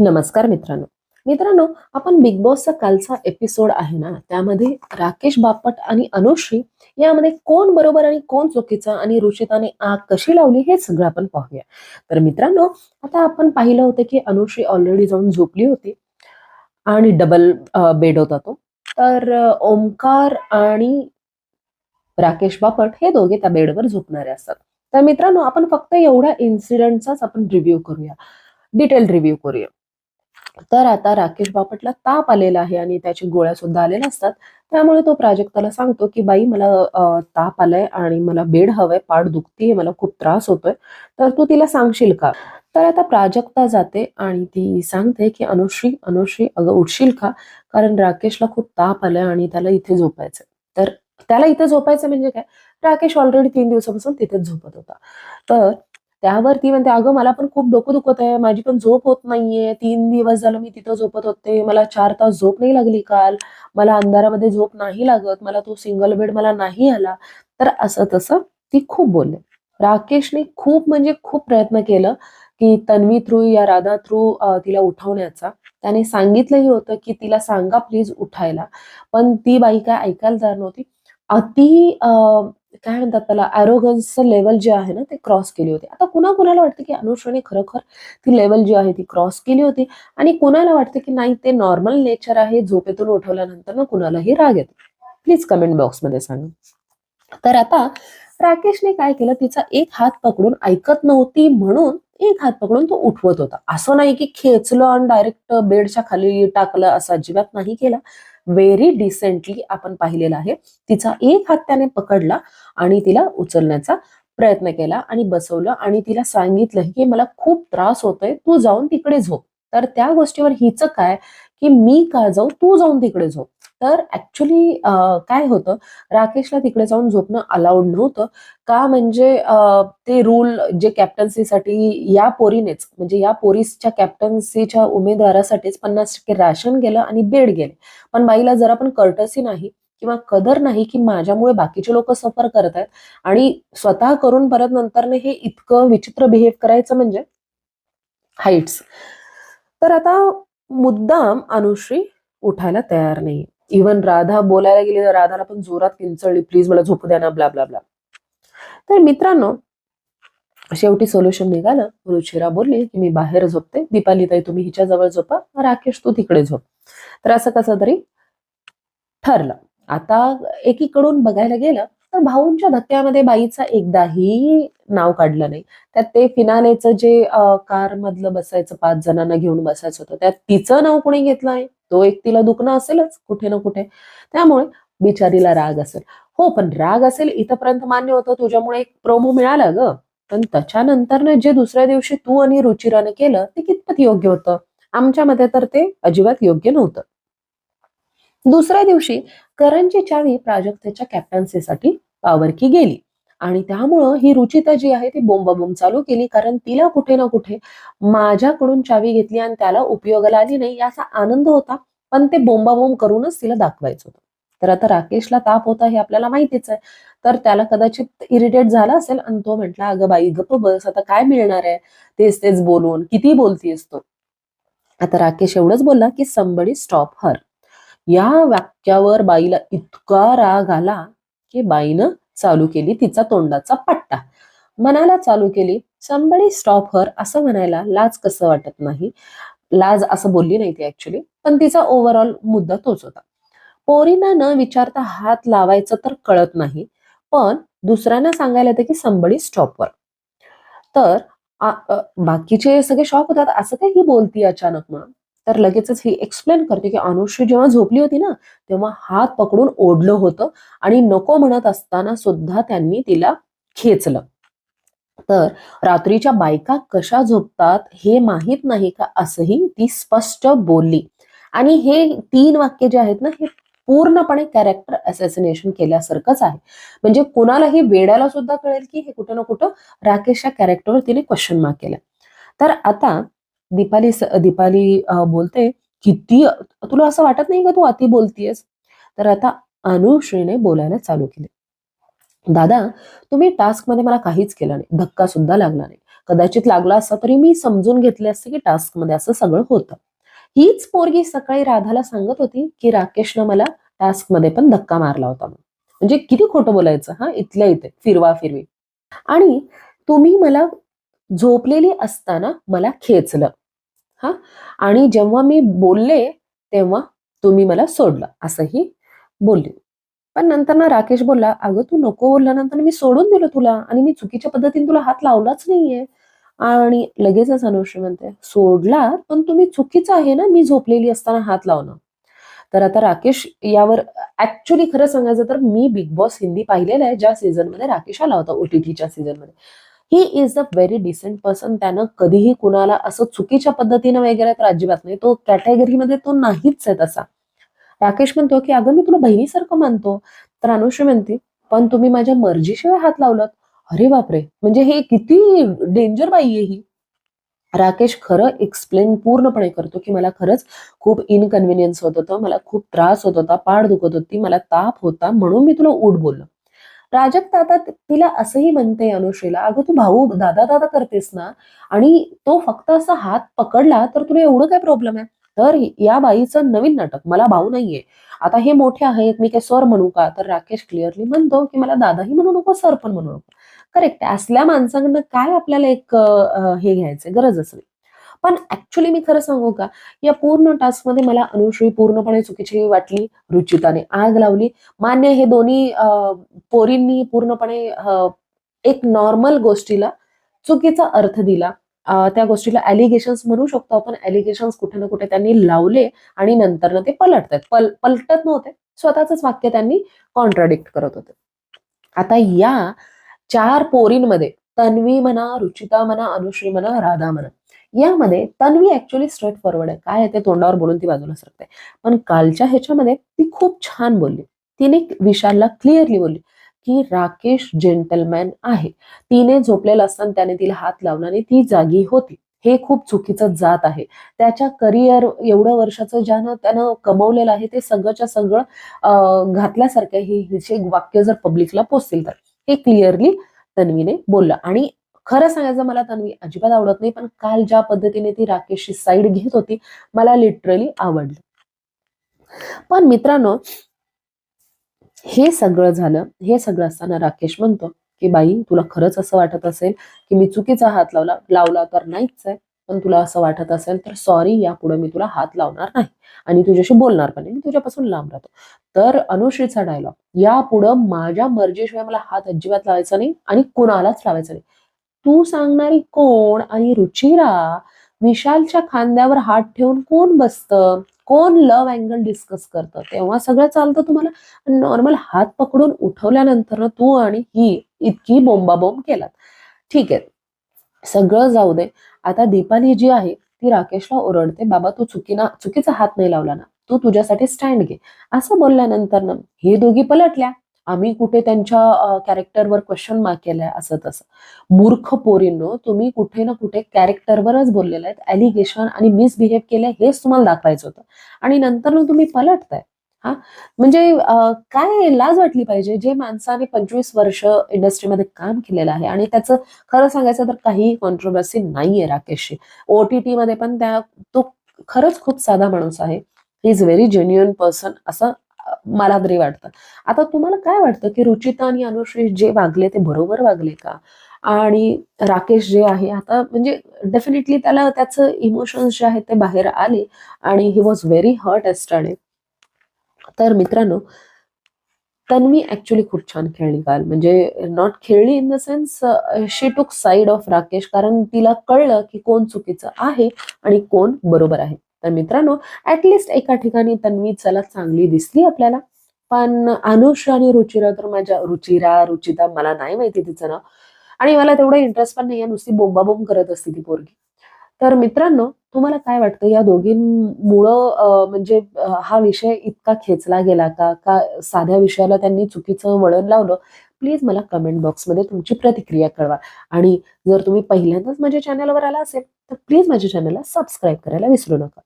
नमस्कार मित्रांनो. मित्रांनो आपण बिग बॉसचा कालचा एपिसोड आहे ना त्यामध्ये राकेश बापट आणि अनुश्री यामध्ये कोण बरोबर आणि कोण चुकीचा आणि रुचिताने आग कशी लावली हे सगळं आपण पाहूया. तर मित्रांनो आता आपण पाहिलं होतं की अनुश्री ऑलरेडी जाऊन झोपली होती आणि डबल बेड होता तो. तर ओमकार आणि राकेश बापट हे दोघे त्या बेडवर झोपणारे असतात. तर मित्रांनो आपण फक्त एवढ्या इन्सिडेंटचाच आपण रिव्ह्यू करूया. डिटेल रिव्ह्यू करूया. तर आता राकेश बापटला ताप आलेला आहे आणि त्याची गोळ्या सुद्धा आलेल्या असतात त्यामुळे तो प्राजक्ताला सांगतो की बाई मला ताप आलाय आणि मला बेड हवंय पाठ दुखतीये मला खूप त्रास होतोय. तर तू तिला सांगशील का? तर आता प्राजक्ता जाते आणि ती सांगते की अनुश्री अनुश्री अगं उठशील का? कारण राकेशला खूप ताप आलाय आणि त्याला इथे झोपायचंय. तर त्याला इथे झोपायचं म्हणजे काय? राकेश ऑलरेडी तीन दिवसापासून तिथेच झोपत होता. तर त्यावर ती म्हणते अगं मला पण खूप डोकं दुखत आहे. माझी पण झोप होत नाहीये. तीन दिवस झालं मी तिथं झोपत होते. मला चार तास झोप नाही लागली काल. मला अंधारामध्ये झोप नाही लागत. मला तो सिंगल बेड मला नाही आला. तर असं तसं ती खूप बोलले. राकेशने खूप म्हणजे खूप प्रयत्न केलं की तन्वी थ्रू या राधा थ्रू तिला उठवण्याचा. त्याने सांगितलंही होतं की तिला सांगा प्लीज उठायला. पण ती बाई काय ऐकायला जाणार नव्हती. अति काय म्हणतात त्याला अॅरोगन्सचं लेवल जे आहे ना ते क्रॉस केली होती. आता कुणा कुणाला वाटतं की अनुश्रीने खरोखर ती लेवल जी आहे ती क्रॉस केली होती? आणि कुणाला वाटतं की नाही ते नॉर्मल नेचर आहे झोपेतून उठवल्यानंतर ना कुणालाही राग येतो? प्लीज कमेंट बॉक्समध्ये सांगा. तर आता राकेशने काय केलं तिचा एक हात पकडून ऐकत नव्हती म्हणून एक हात पकडून तो उठवत होता. असं नाही की खेचलं आणि डायरेक्ट बेडच्या खाली टाकलं असं अजिबात नाही केलं. व्हेरी डिसेंटली आपण पाहिलेलं आहे. तिचा एक हात त्याने पकडला आणि तिला उचलण्याचा प्रयत्न केला आणि बसवलं आणि तिला सांगितलं की मला खूप त्रास होतोय तू जाऊन तिकडे झोप. तर त्या गोष्टीवर हिचं काय की मी का जाऊ तू जाऊन तिकडे झोप. तर ऍक्च्युली काय होतं? राकेशला तिकडे जाऊन झोपणं अलाउड नव्हतं. का म्हणजे ते रूल जे कॅप्टन्सीसाठी या पोरीनेच म्हणजे या पोरीसच्या कॅप्टन्सीच्या उमेदवारासाठीच पन्नास टक्के राशन गेलं आणि बेड गेले. पण बाईला जरा पण कर्टसी नाही किंवा कदर नाही की माझ्यामुळे बाकीचे लोक सफर करत आहेत आणि स्वतः करून परत नंतरने हे इतकं विचित्र बिहेव करायचं म्हणजे हाईट्स तर आता मुद्दाम अनुश्री उठायला तयार नाही इवन राधा बोलायला गेली तर राधाला पण जोरात किंचळली प्लीज मला झोपू द्या ना ब्ला ब्ला ब्ला तर मित्रांनो शेवटी सोल्युशन निघालं. रुचिरा बोलली की मी बाहेर झोपते. दीपाली ताई तुम्ही हिच्या जवळ झोपा. राकेश तू तिकडे झोप. तर असं कसं तरी ठरलं. आता एकीकडून बघायला गेलं तर भाऊंच्या धक्क्यामध्ये बाईचा एकदाही नाव काढलं नाही. त्यात ते फिनालेचं जे कार मधलं बसायचं पाच जणांना घेऊन बसायचं होतं त्यात तिचं नाव कोणी घेतलं आहे? तो एक तिला दुखणं असेलच कुठे ना कुठे. त्यामुळे बिचारीला राग असेल. हो पण राग असेल इथपर्यंत मान्य होतं. तुझ्यामुळे एक प्रोमो मिळाला ग. पण त्याच्यानंतर जे दुसऱ्या दिवशी तू आणि रुचिराने केलं ते कितपत योग्य होतं? आमच्या मते तर ते अजिबात योग्य नव्हतं. दुसऱ्या दिवशी करणची चावी प्राजक्तेच्या कॅप्टन्सीसाठी पावरकी गेली. आणि त्यामुळं ही रुचिता जी आहे ती बोंबाबोंब चालू केली कारण तिला कुठे ना कुठे माझ्याकडून चावी घेतली आणि त्याला उपयोगाला आली नाही याचा आनंद होता. पण ते बोंबाबोंब करूनच तिला दाखवायचं होतं. तर आता राकेशला ताप होता हे आपल्याला माहितीच आहे. तर त्याला कदाचित इरिटेट झाला असेल आणि तो म्हटला अगं बाई गप्प बस आता काय मिळणार आहे? तेच तेच बोलून किती बोलतीयस तो? आता राकेश एवढंच बोलला की संबडी स्टॉप हर या वाक्यावर बाईला इतका राग आला की बाईनं चालू केली तिचा तोंडाचा पट्टा. मनाला चालू केली संबळी स्टॉप हर असं म्हणायला लाज कसं वाटत नाही? लाज असं बोलली नाही ती ऍक्च्युली पण तिचा ओव्हरऑल मुद्दा तोच होता. पोरींना न विचारता हात लावायचं तर कळत नाही पण दुसऱ्यांना सांगायला येतं की संबळी स्टॉपवर तर आ- बाकीचे सगळे शॉक होतात असं काय ही बोलती अचानक म्हणून तर लगेचच ही एक्सप्लेन करते की अनुश्री जेव्हा झोपली होती ना तेव्हा हात पकडून ओढलं होतं आणि नको म्हणत असताना सुद्धा त्यांनी तिला खेचलं. तर रात्रीच्या बायका कशा झोपतात हे माहीत नाही का असंही ती स्पष्ट बोलली. आणि हे तीन वाक्य जे आहेत ना हे पूर्णपणे कॅरेक्टर असॅसिनेशन केल्यासारखंच आहे. म्हणजे कुणालाही वेड्याला सुद्धा कळेल की हे कुठं ना कुठं राकेशच्या कॅरेक्टरवर तिने क्वेश्चन मार्क केलं. तर आता दीपाली दीपाली बोलते किती तुला असं वाटत नाही का तू अति बोलतीयस? तर आता अनुश्रीने बोलायला चालू केले. दादा तुम्ही टास्कमध्ये मला काहीच केलं नाही. धक्का सुद्धा लागला नाही. कदाचित लागला असता तरी मी समजून घेतले असते की टास्कमध्ये असं सगळं होतं. हीच पोरगी सकाळी राधाला सांगत होती की राकेशनं मला टास्कमध्ये पण धक्का मारला होता म्हणजे किती खोटं बोलायचं हा? इथल्या इथे फिरवा फिरवी. आणि तुम्ही मला झोपलेली असताना मला खेचलं. हा? आणि जेव्हा मी बोलले तेव्हा तुम्ही मला सोडलं असंही बोलली. पण नंतर ना राकेश बोलला अगं तू नको बोलल्यानंतर मी सोडून दिलं तुला आणि मी चुकीच्या पद्धतीने तुला हात लावलाच नाहीये. आणि लगेचच अनुश्री म्हणते सोडला पण तुम्ही चुकीचं आहे ना मी झोपलेली असताना हात लावणं. तर आता राकेश यावर ऍक्च्युली खरं सांगायचं तर मी बिग बॉस हिंदी पाहिलेलं आहे ज्या सीझनमध्ये राकेश आला होता ओटीटीच्या सीझनमध्ये he is a very decent person त्यानं कधीही कुणाला असं चुकीच्या पद्धतीनं वगैरे तर अजिबात नाही. तो कॅटेगरीमध्ये तो नाहीच आहे तसा. राकेश म्हणतो की अगं मी तुला बहिणीसारखं मानतो. तर अनुश्री म्हणते पण तुम्ही माझ्या मर्जीशिवाय हात लावलात. अरे बापरे! म्हणजे हे किती डेंजर बाई आहे ही. राकेश खरं एक्सप्लेन पूर्णपणे करतो की मला खरंच खूप इनकन्व्हिनियन्स होत होतं. मला खूप त्रास होत होता. पाठ दुखत होती. मला ताप होता. म्हणून मी तुला उठ बोललो. राजकता आता तिला असंही म्हणते अनुश्रीला अगं तू भाऊ दादा दादा करतेस ना आणि तो फक्त असा हात पकडला तर तुला एवढं काय प्रॉब्लेम आहे? तर या बाईचं नवीन नाटक मला भाऊ नाहीये. आता हे मोठे आहेत मी काय सर म्हणू का? तर राकेश क्लिअरली म्हणतो की मला दादाही म्हणू नको सर पण म्हणू नको. करेक्ट असल्या माणसांकडनं काय आपल्याला एक हे घ्यायचं गरज असेल. पण ऍक्च्युली मी खरं सांगू का या पूर्ण टास्कमध्ये मला अनुश्री पूर्णपणे चुकीची वाटली रुचिताने आग लावली. मान्य हे दोन्ही अं, पोरींनी पूर्णपणे अं, एक नॉर्मल गोष्टीला चुकीचा अर्थ दिला. त्या गोष्टीला ॲलिगेशन्स म्हणू शकतो आपण. ॲलिगेशन्स कुठे ना कुठे त्यांनी लावले आणि नंतर ते पलटतात. पल पलटत नव्हते. स्वतःच वाक्य त्यांनी कॉन्ट्राडिक्ट करत होते. आता या चार पोरींमध्ये तन्वी म्हणा रुचिता म्हणा अनुश्री म्हणा राधा म्हणा यामध्ये तन्वी ऍक्च्युली स्ट्रेट फॉरवर्ड आहे. काय ते तोंडावर बोलून ती बाजूला सरते पण कालच्या ह्याच्यामध्ये ती खूप छान बोलली. तिने विशालला क्लिअरली बोलली की राकेश जेंटलमॅन आहे. तिने झोपलेला असताना त्याने तिला हात लावला आणि ती जागी होती. हे खूप चुकीचं जात आहे. त्याच्या करिअर एवढं वर्षाचं ज्यानं त्यानं कमवलेलं आहे ते सगळंच्या सगळं घातल्यासारखं हे हिचे वाक्य जर पब्लिकला पोचतील तर. हे क्लिअरली तन्वीने बोललं. आणि खरं सांगायचं मला तन्वी अजिबात आवडत नाही पण काल ज्या पद्धतीने ती राकेशची साईड घेत होती मला लिटरली आवडलं. पण मित्रांनो हे सगळं झालं हे सगळं असताना राकेश म्हणतो की बाई तुला खरंच असं वाटत असेल की मी चुकीचा हात लावला लावला तर नाहीच आहे पण तुला असं वाटत असेल तर सॉरी यापुढे मी तुला हात लावणार नाही आणि तुझ्याशी बोलणार पण नाही मी तुझ्यापासून लांब राहतो. तर अनुश्रीचा डायलॉग यापुढं माझ्या मर्जीशिवाय मला हात अजिबात लावायचा नाही आणि कुणालाच लावायचा नाही. तू सांगणारी कोण आणि रुचिरा विशालच्या खांद्यावर हात ठेवून कोण बसतं? कोण लव्ह अँगल डिस्कस करतं? तेव्हा सगळं चालतं तुम्हाला. नॉर्मल हात पकडून उठवल्यानंतर तू आणि ही इतकी बोंबाबोंब केलात. ठीक आहे. सगळं जाऊ दे. आता दीपाली जी आहे ती राकेशला ओरडते बाबा तू चुकीना चुकीचा हात नाही लावला ना. तू तुझ्यासाठी स्टँड घे. असं बोलल्यानंतर ना हे दोघी पलटल्या. आम्ही कुठे त्यांच्या कॅरेक्टरवर क्वेश्चन मार्क केलाय असं तसं. मूर्ख पोरींनो तुम्ही कुठे ना कुठे कॅरेक्टरवरच बोललेले आहेत. ॲलिगेशन आणि मिसबिहेव केलंय हेच तुम्हाला दाखवायचं होतं. आणि नंतर ना तुम्ही पलटताय. हा? म्हणजे काय लाज वाटली पाहिजे? जे माणसाने पंचवीस वर्ष इंडस्ट्रीमध्ये काम केलेलं आहे आणि त्याचं खरं सांगायचं तर काही कॉन्ट्रोवर्सी नाहीये राकेशशी. ओ टी टी मध्ये पण त्या तो खरंच खूप साधा माणूस आहे. He is very genuine person असं मला तरी वाटतं. आता तुम्हाला काय वाटतं की रुचिता आणि अनुश्री जे वागले ते बरोबर वागले का? आणि राकेश जे आहे आता म्हणजे डेफिनेटली त्याला त्याचं इमोशन्स जे आहेत ते बाहेर आले आणि ही वॉज व्हेरी हर्ट एस्टाने तर मित्रांनो तन्वी ऍक्च्युली खूप छान खेळली काल. म्हणजे नॉट खेळली in the sense she took side of Rakesh कारण तिला कळलं की कोण चुकीचं आहे आणि कोण बरोबर आहे. तर मित्रांनो ऍटलिस्ट एका ठिकाणी तन्वी चला चांगली दिसली आपल्याला. पण अनुष आणि रुचिरा तर माझ्या रुचिरा रुचिता मला नाही माहिती तिचं नाव. आणि मला तेवढं इंटरेस्ट पण नाही नुसती बोंबाबोंब करत असते ती पोरगी. तर मित्रांनो तुम्हाला काय वाटतं? या दोघींमुळं म्हणजे हा विषय इतका खेचला गेला का? का साध्या विषयाला त्यांनी चुकीचं वळण लावलं? प्लीज मला कमेंट बॉक्समध्ये तुमची प्रतिक्रिया कळवा. आणि जर तुम्ही पहिल्यांदाच माझ्या चॅनलवर आला असेल तर प्लीज माझ्या चॅनलला सबस्क्राईब करायला विसरू नका.